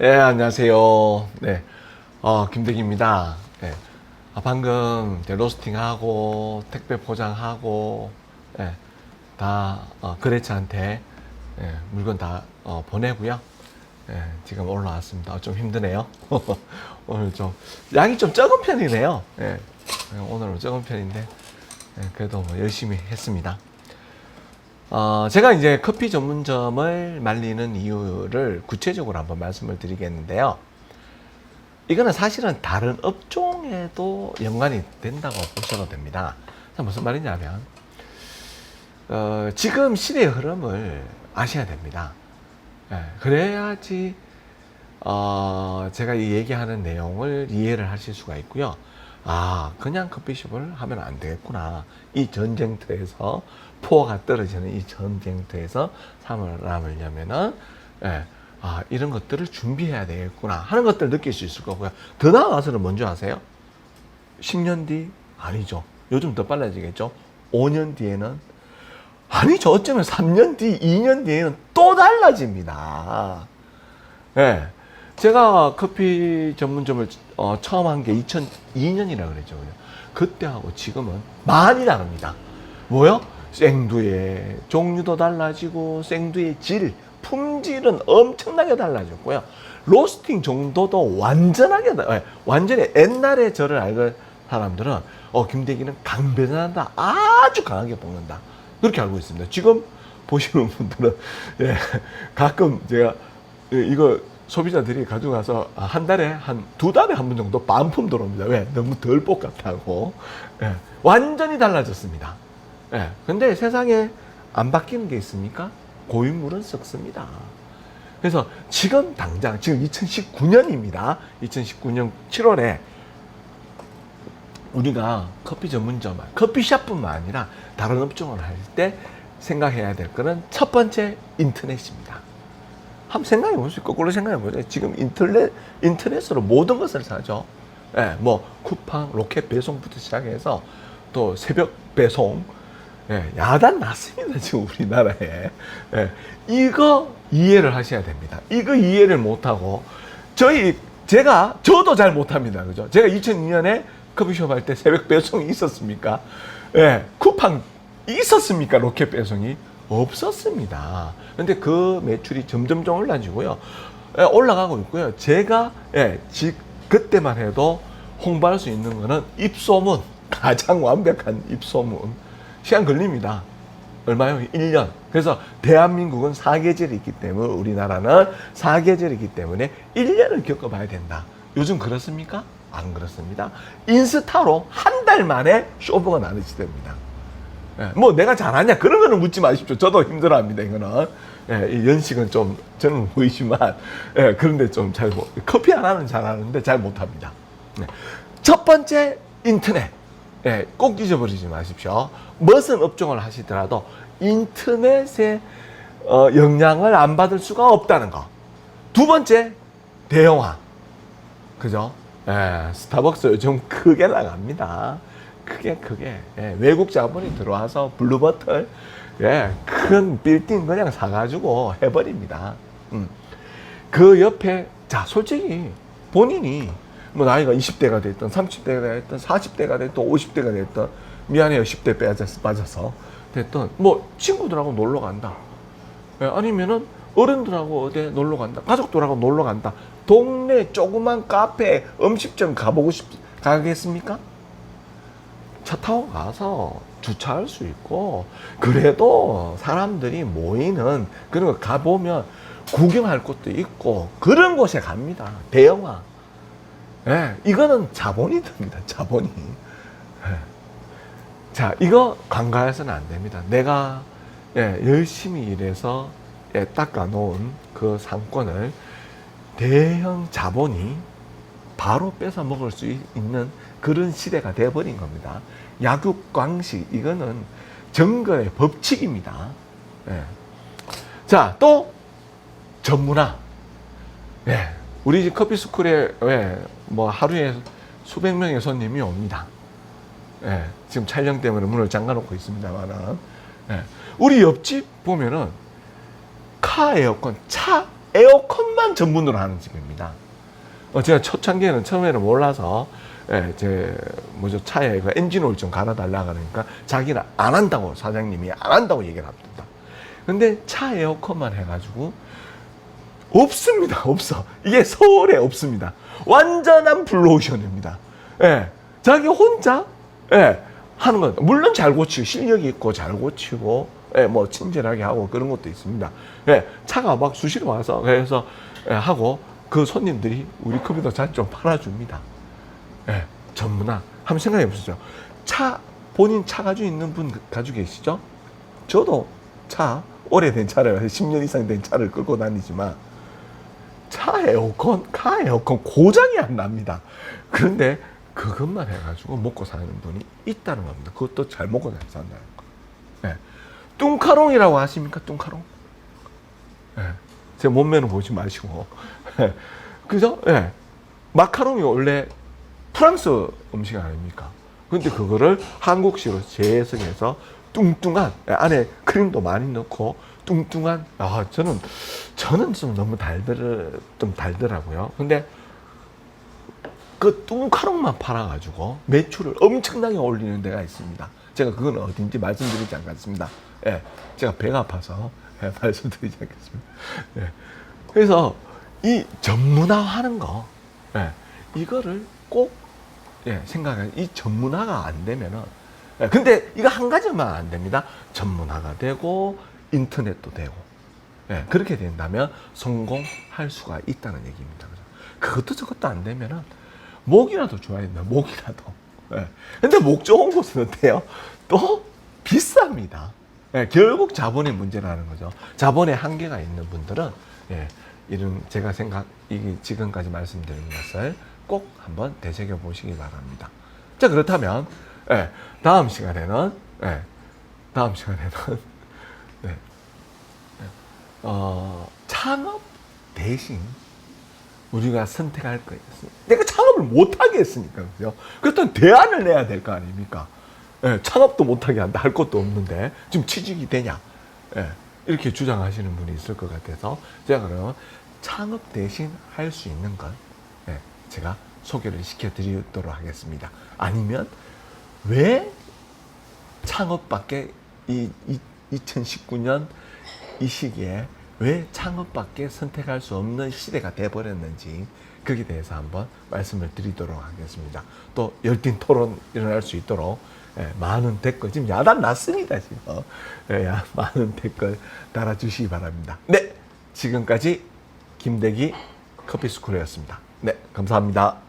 네, 안녕하세요. 네, 어, 김대기입니다. 네, 아, 방금 로스팅하고 택배 포장하고 네, 다 어, 거래처한테 네, 물건 다 어, 보내고요. 네, 지금 올라왔습니다. 어, 좀 힘드네요. 오늘 좀 양이 좀 적은 편이네요. 네, 오늘은 적은 편인데 네, 그래도 뭐 열심히 했습니다. 어, 제가 이제 커피 전문점을 말리는 이유를 구체적으로 한번 말씀을 드리겠는데요. 이거는 사실은 다른 업종에도 연관이 된다고 보셔도 됩니다. 자, 무슨 말이냐면, 어, 지금 시대의 흐름을 아셔야 됩니다. 예, 그래야지, 어, 제가 이 얘기하는 내용을 이해를 하실 수가 있고요. 아, 그냥 커피숍을 하면 안 되겠구나. 이 전쟁터에서 포화가 떨어지는 이 전쟁터에서 살아남으려면은, 예, 아, 이런 것들을 준비해야 되겠구나 하는 것들을 느낄 수 있을 거고요. 더 나아가서는 뭔지 아세요? 10년 뒤? 아니죠. 요즘 더 빨라지겠죠? 5년 뒤에는? 아니죠. 어쩌면 3년 뒤, 2년 뒤에는 또 달라집니다. 예. 제가 커피 전문점을 어, 처음 한 게 2002년이라 그랬죠. 그때하고 지금은 많이 다릅니다. 뭐요? 생두의 종류도 달라지고 생두의 질, 품질은 엄청나게 달라졌고요. 로스팅 정도도 완전하게 다- 예, 완전히 옛날에 저를 알던 사람들은 어 김대기는 강변한다 아주 강하게 볶는다 그렇게 알고 있습니다. 지금 보시는 분들은 예, 가끔 제가 예, 이거 소비자들이 가져가서 아, 한 달에 한 두 달에 한 번 정도 반품 들어옵니다. 왜? 너무 덜 볶았다고. 예, 완전히 달라졌습니다. 예, 근데 세상에 안 바뀌는 게 있습니까? 고인물은 썩습니다. 그래서 지금 당장, 지금 2019년입니다. 2019년 7월에 우리가 커피 전문점, 커피숍뿐만 아니라 다른 업종을 할 때 생각해야 될 거는 첫 번째 인터넷입니다. 한번 생각해 보세요. 거꾸로 생각해 보세요. 지금 인터넷, 인터넷으로 모든 것을 사죠. 예, 뭐, 쿠팡, 로켓 배송부터 시작해서 또 새벽 배송, 예, 야단 났습니다. 지금 우리나라에. 예, 이거 이해를 하셔야 됩니다. 이거 이해를 못하고, 저희, 제가, 저도 잘 못합니다. 그죠? 제가 2002년에 커피숍 할 때 새벽 배송이 있었습니까? 예, 쿠팡 있었습니까? 로켓 배송이? 없었습니다. 근데 그 매출이 점점 점 올라지고요. 예, 올라가고 있고요. 제가, 예, 지, 그때만 해도 홍보할 수 있는 거는 입소문. 가장 완벽한 입소문. 시간 걸립니다. 얼마요? 1년. 그래서 대한민국은 사계절이 있기 때문에 우리나라는 사계절이 있기 때문에 1년을 겪어봐야 된다. 요즘 그렇습니까? 안 그렇습니다. 인스타로 한 달 만에 쇼부가 시대입니다. 예, 뭐 내가 잘하냐 그런 거는 묻지 마십시오. 저도 힘들어합니다. 이거는 예, 이 연식은 좀 저는 보이지만 예, 그런데 좀 잘 커피 하나는 잘하는데 잘 못합니다. 네. 첫 번째 인터넷 예, 꼭 잊어버리지 마십시오. 무슨 업종을 하시더라도 인터넷의 어, 영향을 안 받을 수가 없다는 거. 두 번째 대형화. 그죠? 예, 스타벅스 요즘 크게 나갑니다. 크게 크게 예, 외국 자본이 들어와서 블루버틀 예, 큰 빌딩 그냥 사가지고 해버립니다. 음. 그 옆에 자 솔직히 본인이 뭐 나이가 20대가 됐든 30대가 됐든 40대가 됐든 50대가 됐든 미안해요 10대 빠져서 빠져서 됐든 뭐 친구들하고 놀러 간다. 예, 아니면은 어른들하고 어디 놀러 간다. 가족들하고 놀러 간다. 동네 조그만 카페, 음식점 가보고 싶, 가겠습니까? 차 타고 가서 주차할 수 있고, 그래도 사람들이 모이는 그런 거 가보면 구경할 곳도 있고, 그런 곳에 갑니다. 대형화. 예, 이거는 자본이 듭니다. 자본이. 예. 자, 이거 간과해서는 안 됩니다. 내가 예, 열심히 일해서 예, 닦아 놓은 그 상권을 대형 자본이 바로 뺏어 먹을 수 있는 그런 시대가 되어버린 겁니다. 약육광식 이거는 정거의 법칙입니다. 예. 자, 또 전문화. 예. 우리 집 커피 스쿨에 예, 뭐 하루에 수백 명의 손님이 옵니다. 예, 지금 촬영 때문에 문을 잠가 놓고 있습니다만은 예, 우리 옆집 보면은 카 에어컨, 차 에어컨만 전문으로 하는 집입니다. 어, 제가 초창기에는 처음에는 몰라서 예, 제 뭐죠 차에 그 엔진 오일 좀 갈아달라 그러니까 자기는 안 한다고 사장님이 안 한다고 얘기를 합니다. 근데 차 에어컨만 해가지고 없습니다. 없어. 이게 서울에 없습니다. 완전한 블루오션입니다. 예. 자기 혼자, 예. 하는 건, 물론 잘 고치고, 실력이 있고, 잘 고치고, 예, 뭐, 친절하게 하고 그런 것도 있습니다. 예. 차가 막 수시로 와서, 그래서, 예, 하고, 그 손님들이 우리 컴퓨터 잘좀 팔아줍니다. 예. 전문화. 한번 생각해 보시죠. 차, 본인 차 가지고 있는 분 가지고 계시죠? 저도 차, 오래된 차를, 10년 이상 된 차를 끌고 다니지만, 차 에어컨, 카 에어컨 고장이 안 납니다. 그런데 그것만 해가지고 먹고 사는 분이 있다는 겁니다. 그것도 잘 먹고 잘 산다는 거. 예. 뚱카롱이라고 아십니까? 뚱카롱? 예. 제 몸매는 보지 마시고. 예. 그죠? 예. 마카롱이 원래 프랑스 음식 아닙니까? 근데 그거를 한국식으로 재해석해서 뚱뚱한 예, 안에 크림도 많이 넣고 뚱뚱한 아 저는 저는 좀 너무 달들 좀 달더라고요. 근데 그 뚱카롱만 팔아가지고 매출을 엄청나게 올리는 데가 있습니다. 제가 그건 어딘지 말씀드리지 않겠습니다. 예, 제가 배가 아파서 예, 말씀드리지 않겠습니다. 예, 그래서 이 전문화하는 거, 예, 이거를 꼭 예, 생각해. 이 전문화가 안 되면은, 예, 근데 이거 한 가지만 안 됩니다. 전문화가 되고 인터넷도 되고, 예, 그렇게 된다면 성공할 수가 있다는 얘기입니다. 그것도 저것도 안 되면은 목이라도 좋아야 된다. 목이라도. 예. 근데 목 좋은 곳은 어때요? 또 비쌉니다. 예, 결국 자본의 문제라는 거죠. 자본의 한계가 있는 분들은 예, 이런 제가 생각 이 지금까지 말씀드린 것을 꼭 한번 되새겨 보시기 바랍니다. 자 그렇다면 예, 다음 시간에는 예, 다음 시간에는 네, 예, 어, 창업 대신 우리가 선택할 거예요. 내가 창업을 못하게 했으니까, 그죠? 그렇다면 대안을 내야 될 거 아닙니까? 예, 창업도 못하게 한다, 할 것도 없는데, 지금 취직이 되냐? 예, 이렇게 주장하시는 분이 있을 것 같아서, 제가 그러면 창업 대신 할 수 있는 건, 예, 제가 소개를 시켜드리도록 하겠습니다. 아니면, 왜 창업밖에 이, 이 2019년 이 시기에 왜 창업밖에 선택할 수 없는 시대가 돼버렸는지 거기에 대해서 한번 말씀을 드리도록 하겠습니다. 또 열띤 토론 일어날 수 있도록 예, 많은 댓글 지금 야단 났습니다 지금 예, 야, 많은 댓글 달아주시기 바랍니다. 네 지금까지 김대기 커피스쿨이었습니다. 네 감사합니다.